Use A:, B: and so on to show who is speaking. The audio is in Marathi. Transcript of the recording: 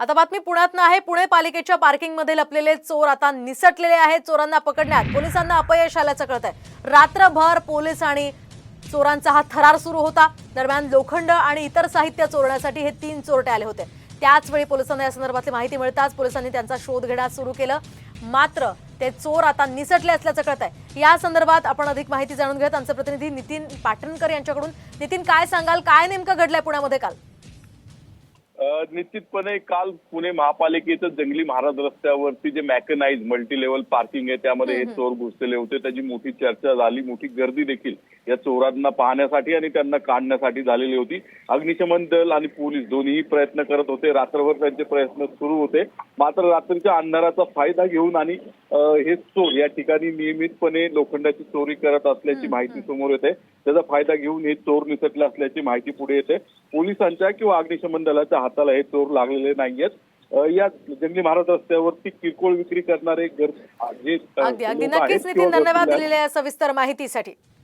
A: आता बातमी पुण्यातनं आहे. पुणे पालिकेच्या पार्किंगमध्ये लपलेले चोर आता निसटलेले आहेत. चोरांना पकडण्यात पोलिसांना अपयश आल्याचं कळत आहे रात्रभर पोलीस आणि चोरांचा हा थरार सुरू होता. दरम्यान लोखंड आणि इतर साहित्य चोरण्यासाठी हे तीन चोरटे आले होते. त्याच वेळी पोलिसांना या संदर्भातली माहिती मिळताच पोलिसांनी त्यांचा शोध घेण्यास सुरू केलं. मात्र ते चोर आता निसटले असल्याचं कळत आहे या संदर्भात आपण अधिक माहिती जाणून घेऊयात. आमचे प्रतिनिधी नितीन पाटणकर यांच्याकडून. नितीन काय सांगाल? काय नेमकं घडलंय पुण्यामध्ये काल?
B: निश्चितपणे काल पुणे महापालिकेचं जंगली महाराज रस्त्यावरती जे मॅकनाइज मल्टी लेवल पार्किंग आहे त्यामध्ये हे चोर घुसलेले होते. त्याची मोठी चर्चा झाली. मोठी गर्दी देखील या चोरांना पाहण्यासाठी आणि त्यांना काढण्यासाठी झालेली होती. अग्निशमन दल आणि पोलीस दोन्हीही प्रयत्न करत होते. रात्रभर त्यांचे प्रयत्न सुरू होते. मात्र रात्रीच्या अंधाराचा फायदा घेऊन आणि हे चोर या ठिकाणी नियमितपणे लोखंडाची चोरी करत असल्याची माहिती समोर येते. त्याचा फायदा घेऊन हे चोर निसटले असल्याची माहिती पुढे येते. पोलिसांच्या किंवा अग्निशमन दलाच्या हाताला हे चोर लागलेले नाहीयेत. या जंगली महाराज रस्त्यावरती किरकोळ विक्री करणारे घर जे
A: नक्कीच नितीन धन्यवाद दिलेल्या सविस्तर माहितीसाठी.